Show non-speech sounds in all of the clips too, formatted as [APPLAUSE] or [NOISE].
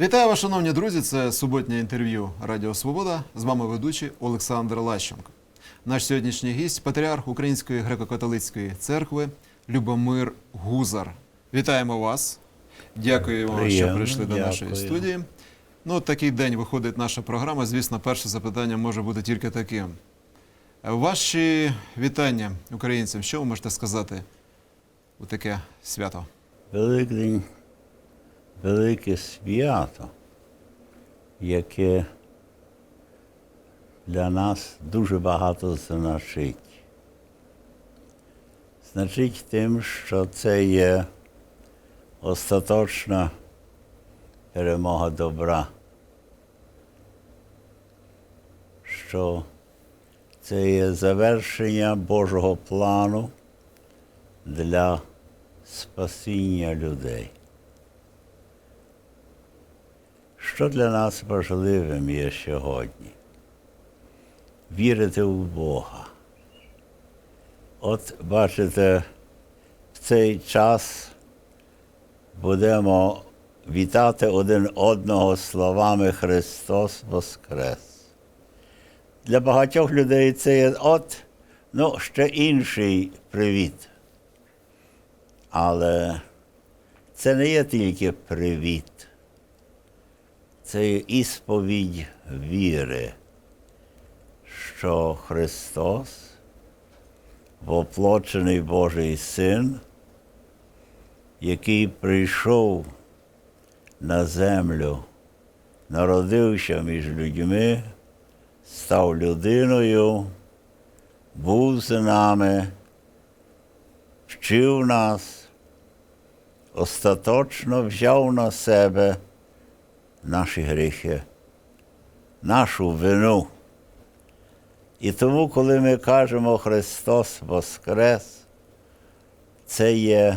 Вітаю вас, шановні друзі. Це суботнє інтерв'ю Радіо Свобода. З вами ведучий Олександр Лащенко. Наш сьогоднішній гість патріарх Української греко-католицької церкви Любомир Гузар. Вітаємо вас. Дякуємо, що Приємно, прийшли до нашої студії. Ну, такий день виходить наша програма. Звісно, перше запитання може бути тільки таким. Ваші вітання українцям, що ви можете сказати у таке свято? Великдень велике свято, яке для нас дуже багато значить. Значить тим, що це є остаточна перемога добра, що це є завершення Божого плану для спасіння людей. Що для нас важливим є сьогодні? Вірити в Бога. От бачите, в цей час будемо вітати один одного словами Христос Воскрес. Для багатьох людей це є от, ну, ще інший привіт. Але це не є тільки привіт, це ісповідь віри, що Христос, воплочений Божий Син, який прийшов на землю, народився між людьми, став людиною, був з нами вчив нас, остаточно взяв на себе наші гріхи, нашу вину. І тому, коли ми кажемо Христос Воскрес, це є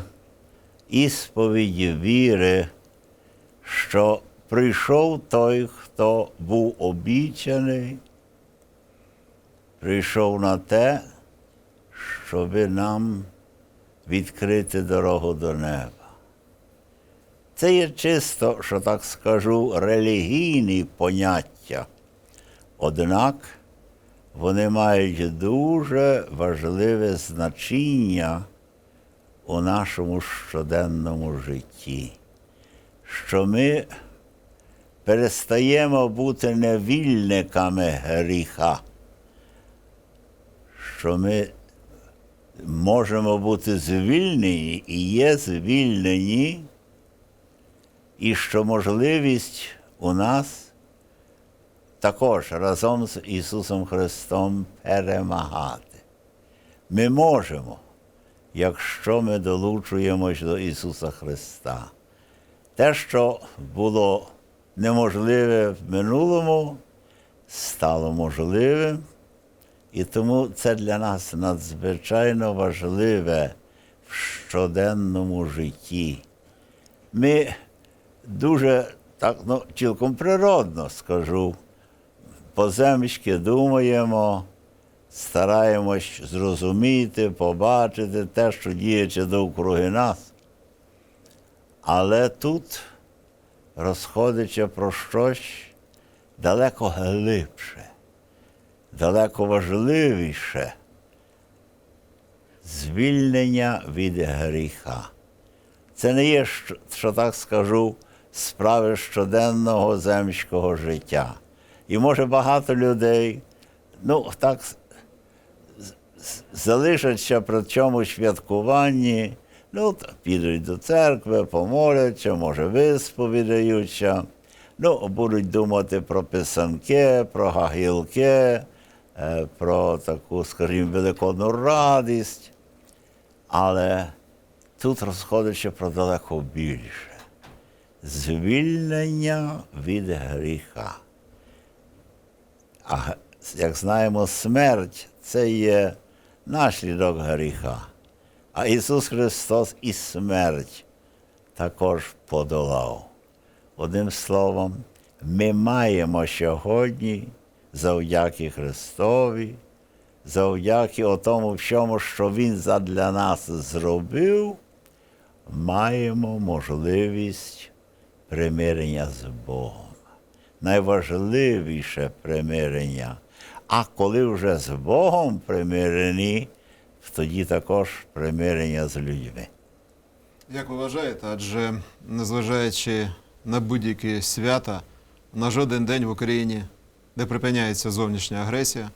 ісповідь віри, що прийшов той, хто був обічаний, прийшов на те, щоби нам відкрити дорогу до неба. Це є чисто, що так скажу, релігійні поняття. Однак вони мають дуже важливе значення у нашому щоденному житті, що ми перестаємо бути невільниками гріха, що ми можемо бути звільнені і є звільнені, і що можливість у нас також разом з Ісусом Христом перемагати. Ми можемо, якщо ми долучуємось до Ісуса Христа. Те, що було неможливе в минулому, стало можливим. І тому це для нас надзвичайно важливе в щоденному житті. Ми дуже так, ну, цілком природно скажу, поземськи думаємо, стараємось зрозуміти, побачити те, що діється довкруги нас. Але тут розходиться про щось далеко глибше далеко важливіше звільнення від гріха. Це не є, що, що так скажу, справи щоденного земського життя. І може багато людей, ну, так залишаться при цьому святкуванні, ну, підуть до церкви, помоляться, може, висповідаються. Ну, будуть думати про писанки, про гагілки, е, про таку, скажімо, великодну радість. Але тут розходиться про далеко більше. Звільнення від гріха. А як знаємо, смерть це є наслідок гріха. А Ісус Христос і смерть також подолав. Одним словом, ми маємо сьогодні, завдяки Христові, завдяки тому всьому, що Він задля нас зробив, маємо можливість примирення з Богом. Найважливіше примирення. А коли вже з Богом примирені, тоді також примирення з людьми. Як ви вважаєте, адже незважаючи на будь-які свята, на жоден день в Україні не припиняється зовнішня агресія,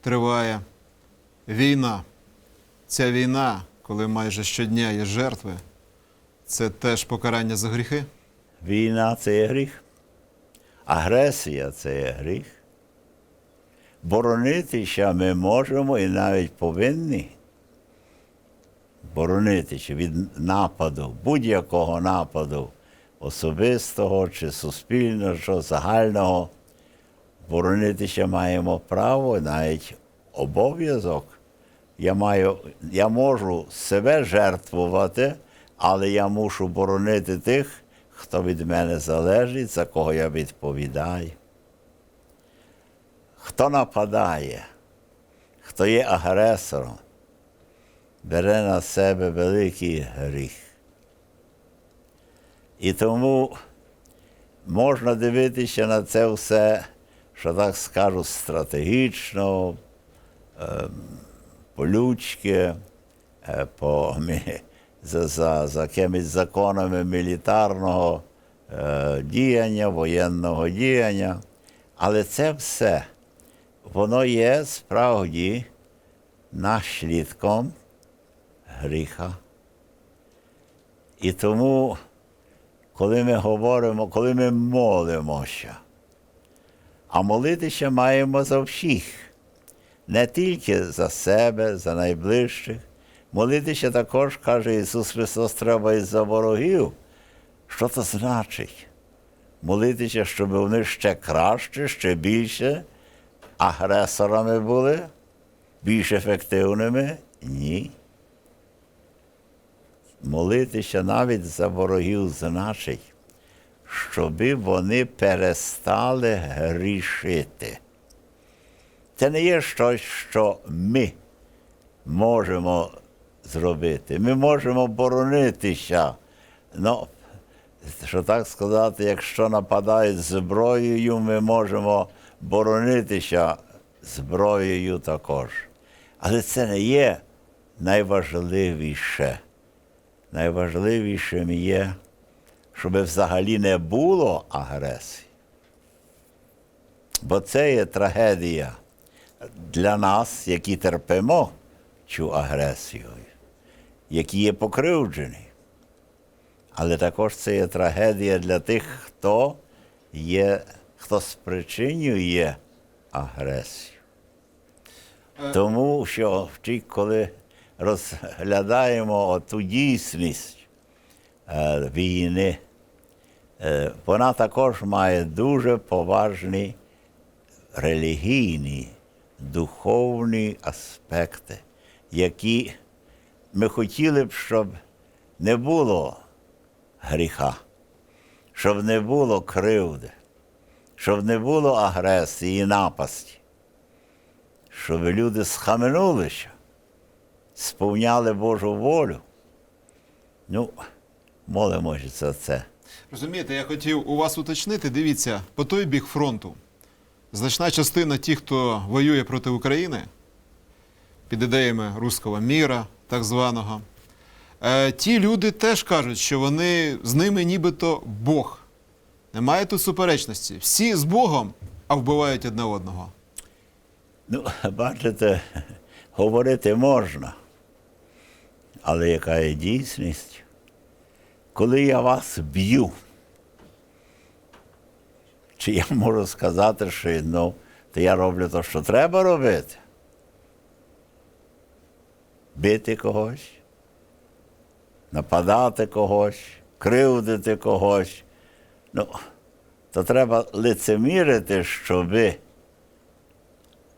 триває війна. Ця війна, коли майже щодня є жертви, це теж покарання за гріхи. Війна це є гріх. Агресія це є гріх. Боронитися ми можемо і навіть повинні боронитися від нападу, будь-якого нападу, особистого чи суспільного, чи загального. Боронитися маємо право, навіть обов'язок. Я, маю, я можу себе жертвувати, але я мушу боронити тих, хто від мене залежить, за кого я відповідаю. Хто нападає, хто є агресором, бере на себе великий гріх. І тому можна дивитися на це все, що так скажу, стратегічно, по-людськи, е, по, мі- за, за, за якимись законами мілітарного е, діяння, воєнного діяння. Але це все, воно є справді наслідком гріха. І тому, коли ми говоримо, коли ми молимося, а молитися маємо за всіх не тільки за себе, за найближчих. Молитися також, каже Ісус Христос, треба і за ворогів. Що це значить? Молитися, щоб вони ще краще, ще більше агресорами були, більш ефективними? Ні. Молитися навіть за ворогів значить, щоби вони перестали грішити. Це не є щось, що ми можемо зробити. Ми можемо боронитися. Ну, що так сказати, якщо нападають зброєю, ми можемо боронитися зброєю також. Але це не є найважливіше. Найважливішим є, щоб взагалі не було агресії. Бо це є трагедія для нас, які терпимо цю агресію, які є покривджені. Але також це є трагедія для тих, хто є, хто спричинює агресію. Тому що коли розглядаємо ту дійсність е, війни, е, вона також має дуже поважні релігійні, духовні аспекти, які ми хотіли б, щоб не було гріха, щоб не було кривди, щоб не було агресії і напасті, щоб люди схаменулися, сповняли Божу волю. Ну, молимося за це. Розумієте, я хотів у вас уточнити, дивіться, по той бік фронту значна частина тих, хто воює проти України, під ідеями руського міра, так званого, е, ті люди теж кажуть, що вони з ними нібито Бог. Немає тут суперечності. Всі з Богом, а вбивають одне одного. Ну, [LAUGHS] бачите, говорити можна. Але яка є дійсність? Коли я вас б'ю, чи я можу сказати, що ну, то я роблю те, що треба робити? Бити когось, нападати когось, кривдити когось. Ну, то треба лицемірити, щоби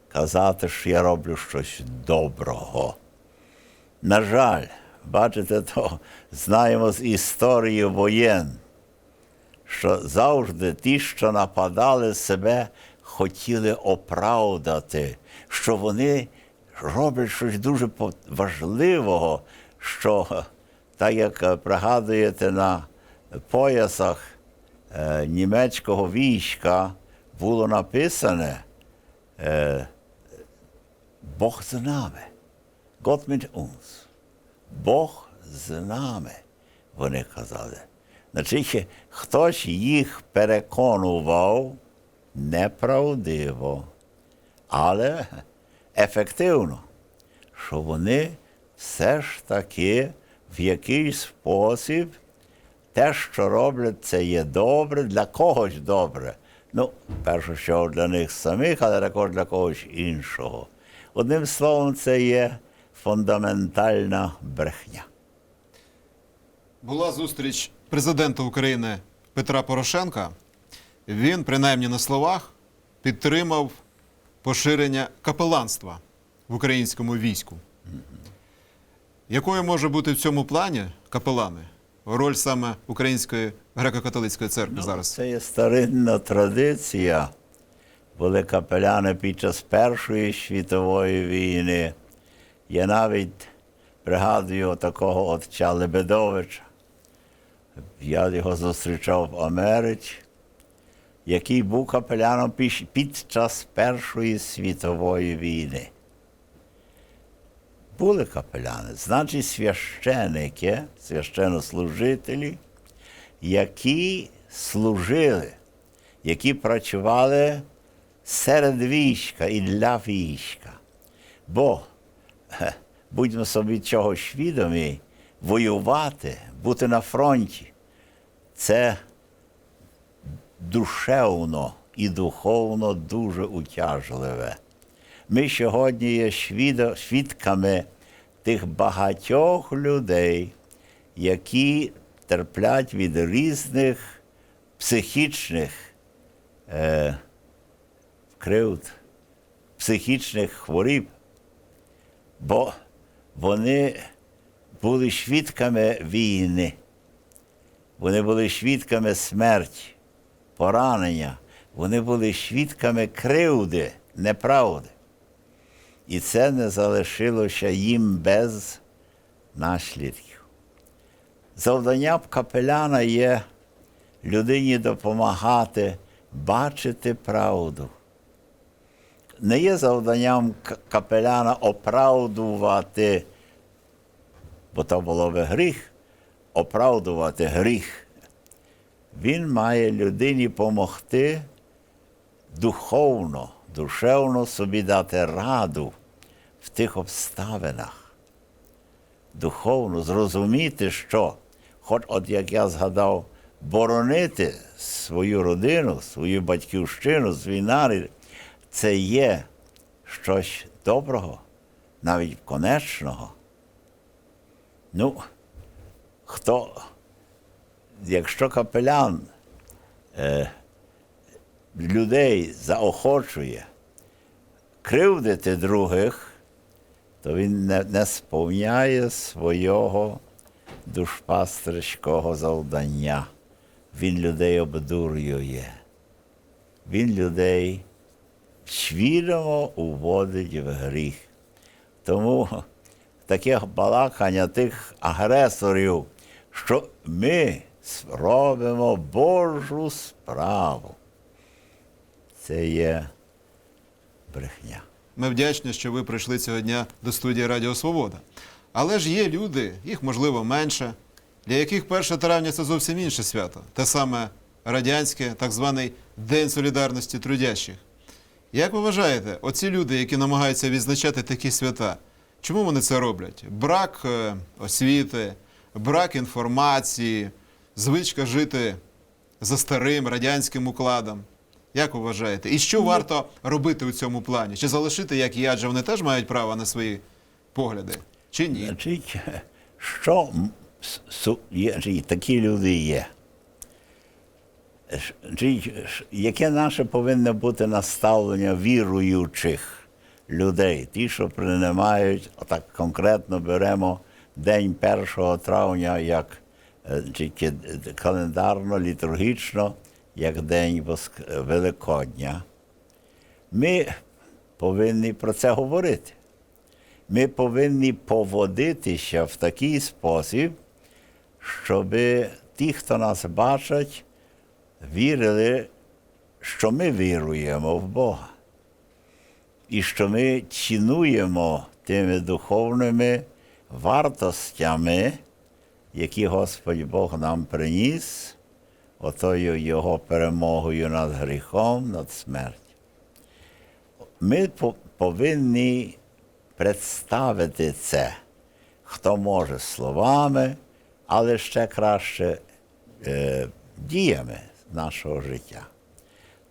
казати, що я роблю щось доброго. На жаль, бачите, то знаємо з історії воєн, що завжди ті, що нападали себе, хотіли оправдати, що вони роблять щось дуже важливого, що, так як е, пригадуєте на поясах, е, німецького війська було написане е, Бог з нами. Gott mit uns. Бог з нами, вони казали. Значить, хтось їх переконував неправдиво, але ефективно, що вони все ж таки в якийсь спосіб те, що роблять, це є добре, для когось добре. Ну, перше, що для них самих, але також для когось іншого. Одним словом, це є фундаментальна брехня. Була зустріч президента України Петра Порошенка. Він, принаймні на словах, підтримав поширення капеланства в українському війську. Якою може бути в цьому плані капелани? Роль саме Української греко-католицької церкви зараз? Це є старинна традиція. Були капеляни під час Першої світової війни. Я навіть пригадую такого отця Лебедовича. Я його зустрічав в Америці, який був капеляном під час Першої світової війни. Були капеляни, значить священики, священнослужителі, які служили, які працювали серед війська і для війська. Бо, будьмо собі чогось відомі, воювати, бути на фронті це душевно і духовно дуже утяжливе. Ми сьогодні є свідками тих багатьох людей, які терплять від різних психічних е, кривд, психічних хворіб, бо вони були свідками війни, вони були свідками смерті, поранення, вони були свідками кривди, неправди. І це не залишилося їм без наслідків. Завдання капеляна є людині допомагати бачити правду. Не є завданням капеляна оправдувати, бо то було би гріх, оправдувати гріх. Він має людині допомогти духовно, душевно собі дати раду в тих обставинах. Духовно зрозуміти, що, хоч от як я згадав, боронити свою родину, свою батьківщину, свій нарід, це є щось доброго, навіть конечного. Ну, хто, якщо капелян е, людей заохочує кривдити других, то він не, не сповняє свого душпастерського завдання. Він людей обдурює. Він людей свідомо уводить в гріх. Тому таке балакання тих агресорів, що ми робимо Божу справу. Це є брехня. Ми вдячні, що ви прийшли цього дня до студії Радіо Свобода. Але ж є люди, їх можливо менше, для яких 1 травня це зовсім інше свято, те саме радянське, так званий День солідарності трудящих. Як ви вважаєте, оці люди, які намагаються відзначати такі свята, чому вони це роблять? Брак е, освіти, брак інформації, звичка жити за старим радянським укладом. Як вважаєте? І що варто робити у цьому плані? Чи залишити, як і адже вони теж мають право на свої погляди? Чи ні? Значить, що є, такі люди є. Яке наше повинно бути наставлення віруючих людей, ті, що приймають, отак конкретно беремо день 1 травня як е, значить, е, календарно, літургічно, як День Воск- Великодня. Ми повинні про це говорити. Ми повинні поводитися в такий спосіб, щоб ті, хто нас бачать, вірили, що ми віруємо в Бога. І що ми цінуємо тими духовними вартостями, які Господь Бог нам приніс, отою Його перемогою над гріхом, над смертю. Ми повинні представити це, хто може словами, але ще краще е, діями нашого життя.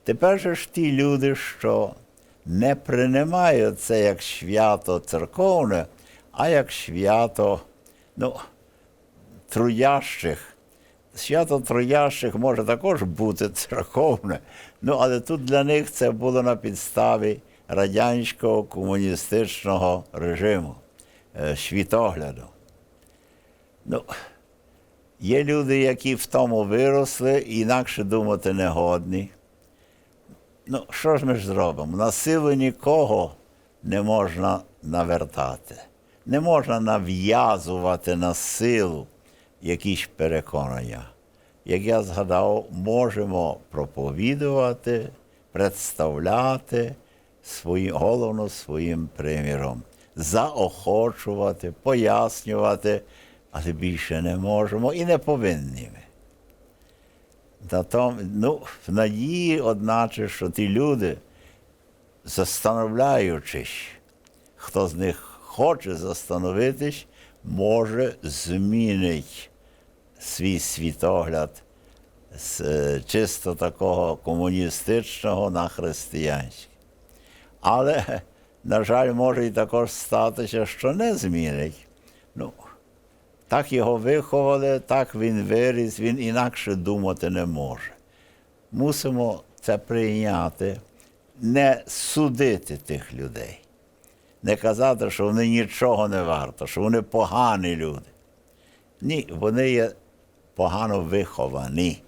Тепер же ж ті люди, що не приймають це як свято церковне, а як свято ну, трудящих. Свято трудящих може також бути церковне, ну, але тут для них це було на підставі радянського комуністичного режиму, е, світогляду. Ну, є люди, які в тому виросли, і інакше думати не годні. Ну, що ж ми ж зробимо? На силу нікого не можна навертати. Не можна нав'язувати на силу якісь переконання. Як я згадав, можемо проповідувати, представляти свої, головно своїм приміром, заохочувати, пояснювати, але більше не можемо і не повинні ми. Та том, ну, в надії, одначе, що ті люди, застановляючись, хто з них хоче застановитись, може змінить свій світогляд з е, чисто такого комуністичного на християнський. Але, на жаль, може і також статися, що не змінить. Ну, так його виховали, так він виріс, він інакше думати не може. Мусимо це прийняти, не судити тих людей, не казати, що вони нічого не варто, що вони погані люди. Ні, вони є погано виховані,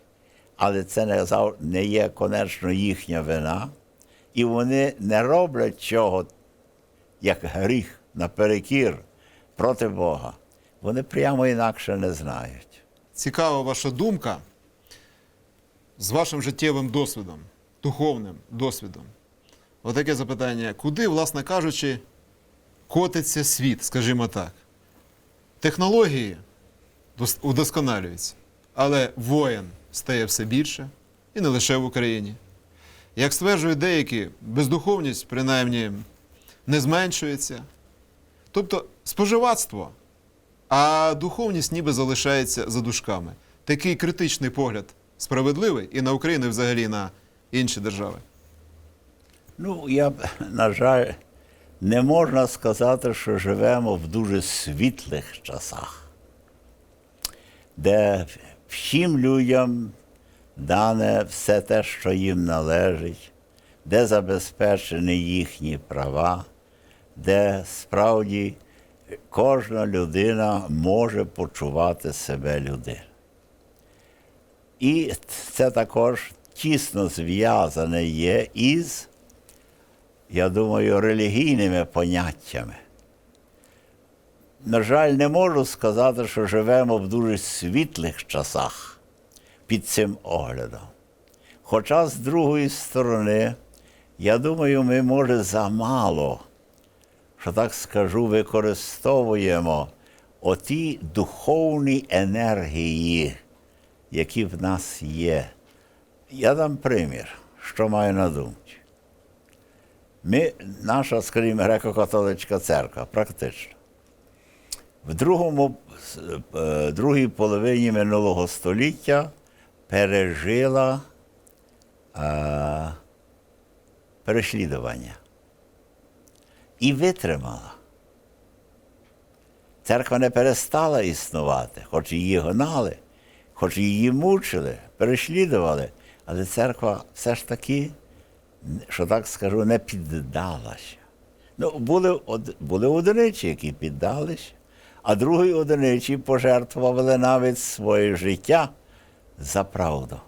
але це не, є, конечно, їхня вина, і вони не роблять чого як гріх наперекір проти Бога. Вони прямо інакше не знають. Цікава ваша думка з вашим життєвим досвідом, духовним досвідом. Отаке запитання: куди, власне кажучи, котиться світ, скажімо так? Технології удосконалюються, але воїн стає все більше, і не лише в Україні. Як стверджують деякі, бездуховність, принаймні, не зменшується. Тобто споживацтво а духовність ніби залишається за дужками. Такий критичний погляд справедливий і на Україну, і взагалі на інші держави. Ну, я, на жаль, не можна сказати, що живемо в дуже світлих часах, де всім людям дане все те, що їм належить, де забезпечені їхні права, де справді кожна людина може почувати себе людиною. І це також тісно зв'язане є із, я думаю, релігійними поняттями. На жаль, не можу сказати, що живемо в дуже світлих часах під цим оглядом. Хоча, з другої сторони, я думаю, ми, може, замало, що так скажу, використовуємо оті духовні енергії, які в нас є. Я дам примір, що маю на думці. Ми, наша, скажімо, греко-католицька церква, практично. В другому, е, другій половині минулого століття пережила е, переслідування і витримала. Церква не перестала існувати, хоч її гнали, хоч її мучили, переслідували, але церква все ж таки, що так скажу, не піддалася. Ну, були, були одиниці, які піддалися, а другі одиниці пожертвували навіть своє життя за правду.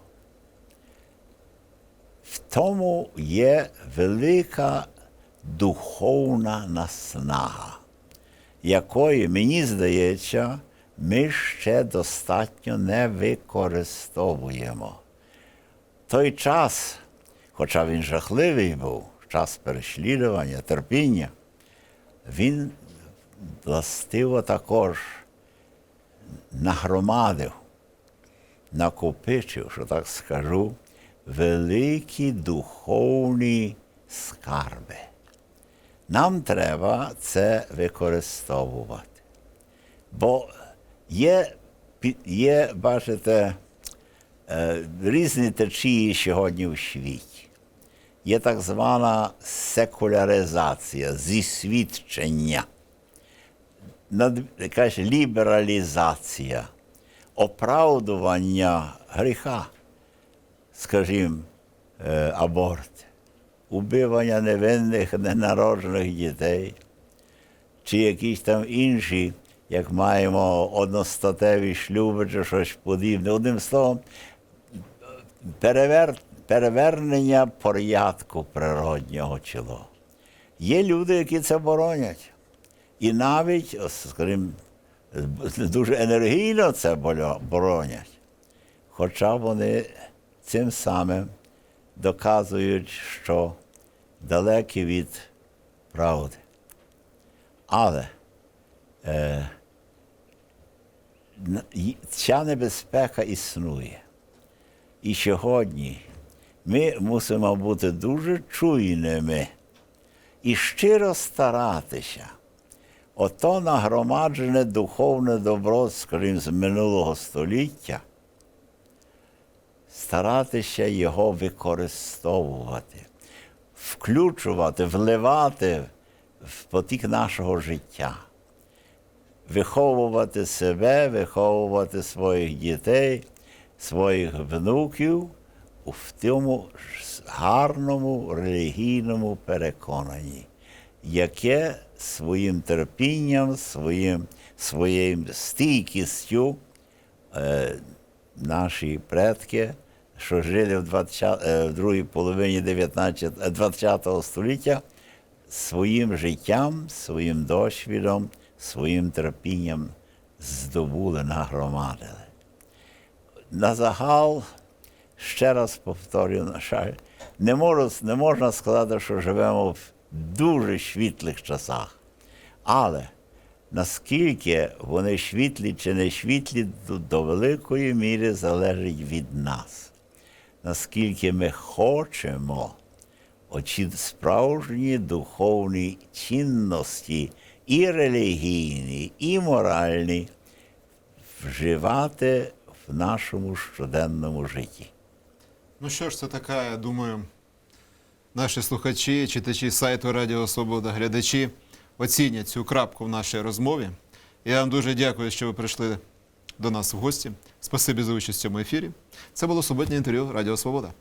В тому є велика духовна наснага, якої, мені здається, ми ще достатньо не використовуємо. той час, хоча він жахливий був, час переслідування, терпіння, він властиво також нагромадив, накопичив, що так скажу, великі духовні скарби. Нам треба це використовувати. Бо є, є бачите, е, різні течії сьогодні в світі. Є так звана секуляризація, зісвідчення, якась лібералізація, оправдування гріха, скажімо, е, аборт, убивання невинних ненароджених дітей, чи якісь там інші, як маємо одностатеві шлюби чи щось подібне. Одним словом, перевер, перевернення порядку природнього чоло. Є люди, які це боронять. І навіть, скажімо, дуже енергійно це боронять. Хоча вони цим самим доказують, що далекі від правди. Але е, ця небезпека існує. І сьогодні ми мусимо бути дуже чуйними і щиро старатися. Ото нагромаджене духовне добро, скажімо, з минулого століття, старатися його використовувати, включувати, вливати в потік нашого життя, виховувати себе, виховувати своїх дітей, своїх внуків в тому гарному релігійному переконанні, яке своїм терпінням, своїм, своєю стійкістю е, наші предки, що жили в, 20, е, в другій половині 19, е, 20 століття, своїм життям, своїм досвідом, своїм терпінням здобули, нагромадили. На загал, ще раз повторюю, на жаль, не, можу, не можна сказати, що живемо в дуже світлих часах. Але наскільки вони світлі чи не світлі, до, великої міри залежить від нас. Наскільки ми хочемо оці справжні духовні цінності, і релігійні, і моральні, вживати в нашому щоденному житті. Ну що ж, це така, я думаю, наші слухачі, читачі сайту Радіо Свобода, глядачі оцінять цю крапку в нашій розмові. Я вам дуже дякую, що ви прийшли до нас в гості. Спасибі за участь в цьому ефірі. Це було суботнє інтерв'ю Радіо Свобода.